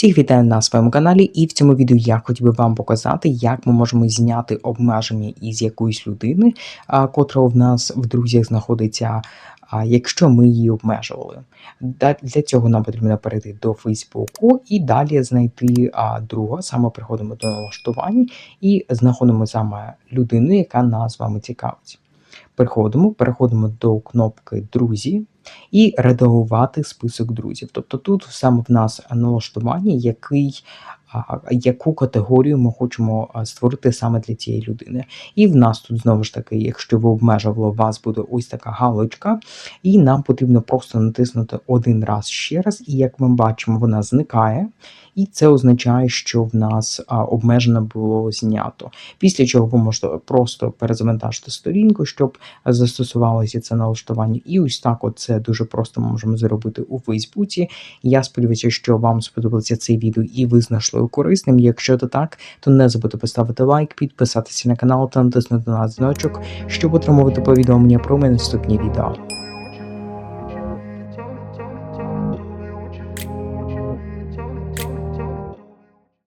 Всіх вітаю на своєму каналі, і в цьому відео я хотів би вам показати, як ми можемо зняти обмеження із якоїсь людини, котра в нас в друзях знаходиться, якщо ми її обмежували. Для цього нам потрібно перейти до Фейсбуку і далі знайти друга. Саме приходимо до налаштувань і знаходимо саме людину, яка нас вами цікавить. Переходимо, переходимо до кнопки Друзі і редагувати список друзів. Тобто тут саме в нас налаштування, який, яку категорію ми хочемо створити саме для цієї людини. І в нас тут знову ж таки, якщо ви обмежували, у вас буде ось така галочка, і нам потрібно просто натиснути один раз ще раз, і як ми бачимо, вона зникає. І це означає, що в нас обмежено було знято. Після чого ви можете просто перезавантажити сторінку, щоб застосувалося це налаштування. І ось так, от це дуже просто ми можемо зробити у Фейсбуці. Я сподіваюся, що вам сподобалося це відео і ви знайшли корисним. Якщо то так, то не забудьте поставити лайк, підписатися на канал та натиснути на дзвіночок, щоб отримувати повідомлення про мої наступні відео.